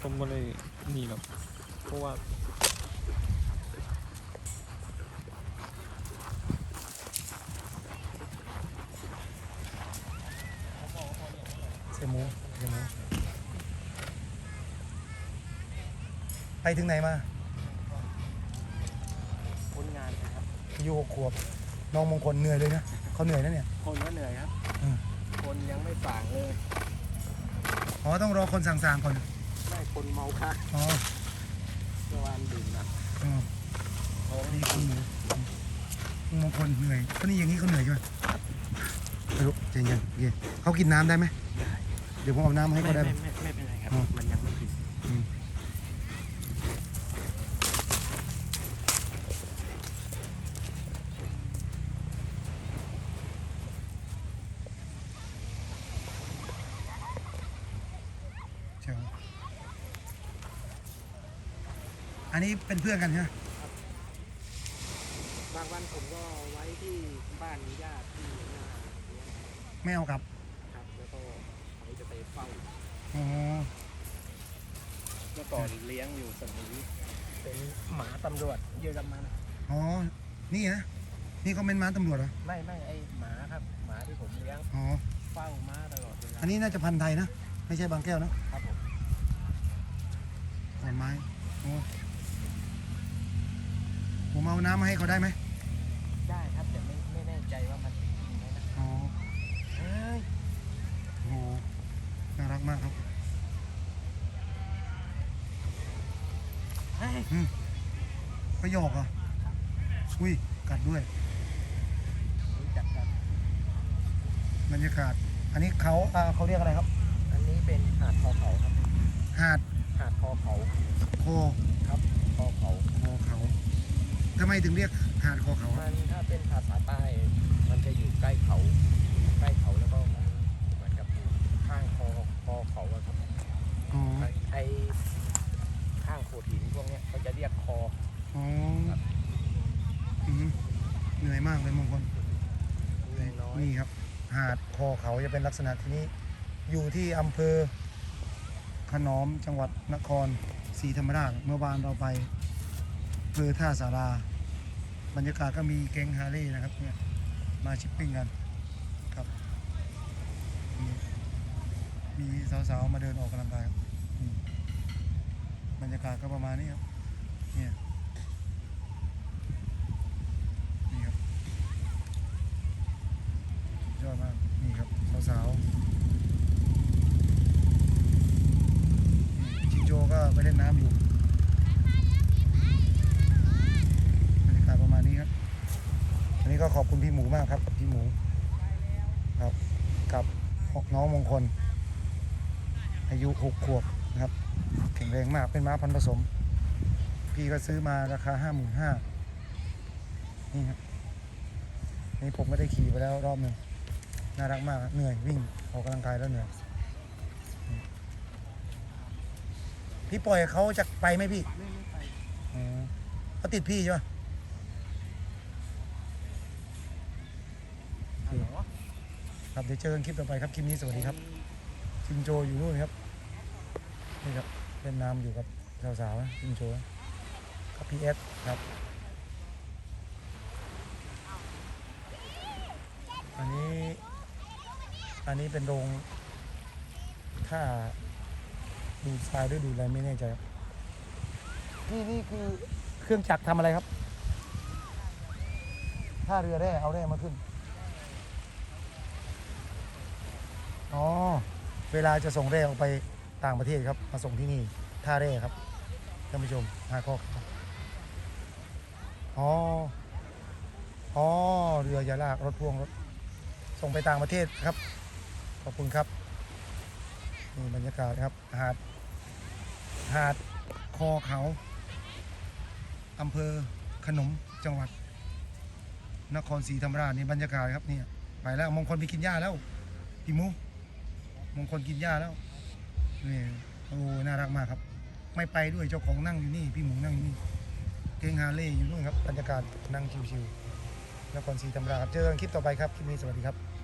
ผมก็เลยหนีครับเพราะว่าเสียหมูเสียหมูไปถึงไหนมา พ้นงานนะครับอายุหกขวบ น้องมงคลเหนื่อยเลยนะเขาเหนื่อยนะเนี่ย คนก็เหนื่อยครับ อืม คนยังไม่สั่งเลย อ๋อต้องรอคนสั่งๆก่อน ได้คนเมาคักอ๋อเมื่อวานดื่มหนักอ๋อท้องนี่คุณหมูคุณมงคลเหนื่อยเขานี่อย่างนี้เขาเหนื่อยใช่ไหมไม่รู้ใจเย็นโอเคเขากินน้ำได้ไหมเดี๋ยวผมเอาน้ำให้ไม่เขาได้ไม่ไหม ไม่ไม่เป็นไรครับ อ๋อ มันยังไม่กินอืมเจ๋ง อันนี้เป็นเพื่อนกันใช่ไหมบางวันผมก็ไว้ที่บ้านญาติที่หน้าเลี้ยงไม่เอากลับครับ แล้วก็เขาจะไปเฝ้าอ๋อเมื่อก่อนเลี้ยงอยู่สมุยเป็นหมาตำรวจเยอรมันอ๋อ นี่นะนี่เขาเป็นม้าตำรวจเหรอไม่ไม่ไอหมาครับ หมาที่ผมเลี้ยงอ๋อเฝ้าม้าตลอดเวลาอันนี้น่าจะพันธุ์ไทยนะไม่ใช่บางแก้วนะครับผมขอนไม้โอ้ ผมเอาน้ำมาให้เขาได้ไหมได้ครับแต่ไม่ไม่แน่ใจว่ามันกินไหมนะอ๋อเฮ้ยโอ้โหน่ารักมากครับเฮ้ยประโยคเหรออุ้ยกัดด้วย รู้จักกันบรรยากาศ อันนี้เขาอ่าเขาเรียกอะไรครับ อันนี้เป็นหาดคอเขาครับหาดหาดคอเขาคอครับคอเขา คอเขาทำ ไมถึงเรียกหาดคอเขาคมัรับนถ้าเป็นภาษาใต้ มันจะอยู่ใกล้เขา ใกล้เขาแล้วก็มันเหมือนกับอยู่ข้างคอคอเขาอะครับอ๋อไอ้ไอข้างโขดหินพวกเนี้ยเขาจะเรียกคออ๋ออืมเหนื่อยมากเลยมงคลเล็กน้อยนี่ครับ หาดคอเขาจะเป็นลักษณะที่นี้ อยู่ที่อำเภอขนอมจังหวัดนครศรีธรรมราชเมื่อวานเราไปอำเภอท่าสารา บรรยากาศก็มีแก๊งฮาร์เลย์นะครับเนี่ยมาชิปปิ้งกันครับ มีสาวๆมาเดินออกกำลังกายครับบรรยากาศก็ประมาณนี้ครับเนี่ยนี่ครับยอดมากนี่ครับสาวๆนี่ชิงโจก็ไปเล่นน้ำอยู่บรรยากาศประมาณนี้ครับอั นนี้ก็ขอบคุณพี่หมูมากครับ พี่หมูครับ กับน้องมงคล อายุหกขวบนะครับแข็งแรงมากเป็นม้าพันธุ์ผสม พี่ก็ซื้อมาราคาห้าหมื่นห้านี่ครับนี่ผมก็ได้ขี่ไปแล้วรอบหนึ่งน่ารักมากครับเหนื่อยวิ่งออกกำลังกายแล้วเหนื่อยพี่ปล่อยเขาจะไปไหมพี่ไม่ไม่ไปอ๋อเขาติดพี่ใช่ไหม ฮัลโหล ครับเดี๋ยวเจอกันคลิปต่อไปครับคลิปนี้สวัสดีครับชินโจอยู่นู่นครับนี่ครับเล่นน้ำอยู่กับสาวๆนะชินโจนะกับพีเอสครับ อันนี้อันนี้เป็นโรงถ้าดูทรายด้วยดูอะไรไม่แน่ใจครับนี่นี่คือเครื่องจักรทำอะไรครับท่าเรือแร่เอาแร่มาขึ้น อ๋อ เวลาจะส่งแร่ออกไปต่างประเทศครับ มาส่งที่นี่ท่าแร่ครับท่านผู้ชมหาข้อครับอ๋อ อ๋อ เรือยาลาก รถพ่วงรถ ส่งไปต่างประเทศครับ ขอบคุณครับ นี่บรรยากาศครับ หาด หาดคอเขา อำเภอขนมจังหวัด นครศรีธรรมราชนี่บรรยากาศครับเนี่ย ไปแล้วมงคลไปกินหญ้าแล้วพี่มู มงคลกินหญ้าแล้วนี่โอ้น่ารักมากครับ ไม่ไปด้วยเจ้าของนั่งอยู่นี่ พี่หมูนั่งอยู่นี่เกงฮาร์เลย์อยู่นู่นครับบรรยากาศนั่งชิวๆนครศรีธรรมราครับเจอกันคลิปต่อไปครับคลิปนี้สวัสดีครับ